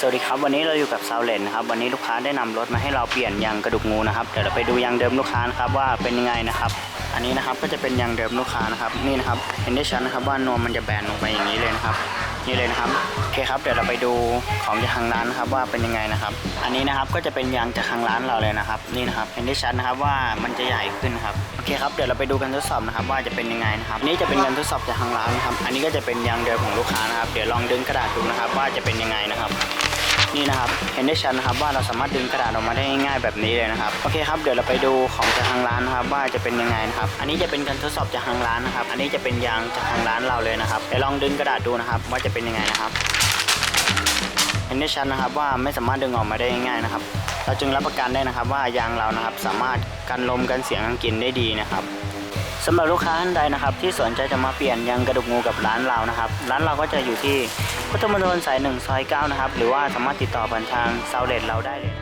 สวัสดีครับวันนี้เราอยู่กับซาวเลนนะครับวันนี้ลูกค้าได้นำรถมาให้เราเปลี่ยนยางกระดูกงูนะครับเดี๋ยวเราไปดูยางเดิมลูกค้านะครับว่าเป็นยังไงนะครับ อันนี้นะครับก็จะเป็นยางเดิมลูกค้านะครับนี่นะครับเห็นได้ชัดนะครับว่านวมมันจะแบนลงไปอย่างนี้เลยนะครับนี่เลยนะครับโอเคครับเดี๋ยวเราไปดูของจากทางร้านนะครับว่าเป็นยังไงนะครับ อันนี้นะครับก็จะเป็นยางจากทางร้านเราเลยนะครับ นี่นะครับเห็นได้ชัดนะครับว่ามันจะใหญ่ขึ้นครับโอเคครับเดี๋ยวเราไปดูกันทดสอบนะครับว่าจะเป็นยังไงนะครับนี่จะเป็นการทดสอบจากทางร้านนะครับ อันนี้ก็จะเป็นยางเดิมของลูกค้านะครับ เดี๋ยวลองดึงกระดาษดูนะครับว่าจะเป็นยังไงนะครับ นี่นะครับ เห็นได้ชัดนะครับว่าเราสามารถดึงกระดาษออกมาได้ง่ายๆแบบนี้เลยนะครับ โอเคครับ เดี๋ยวเราไปดูของจากทางร้านนะครับว่าจะเป็นยังไงนะครับ อันนี้จะเป็นการทดสอบจากทางร้านนะครับ อันนี้จะเป็นยางจากทางร้านเราเลยนะครับเดี๋ยวลองดึงกระดาษดูนะครับ ว่าจะเป็นยังไงนะครับ เห็นได้ชัดนะครับว่าไม่สามารถดึงออกมาได้ง่ายๆนะครับ เราจึงรับประกันได้นะครับว่ายางเรานะครับสามารถกันลมกันเสียงกันกลินได้ดีนะครับสำหรับลูกค้าท่านใดนะครับที่สนใจจะมาเปลี่ยนยางกระดูกงูกับร้านเรานะครับ ร้านเราก็จะอยู่ที่ พุทธมณฑลสายหนึ่งซอยเก้านะครับ หรือว่าสามารถติดต่อผ่านทางเซาเลตเราได้เลย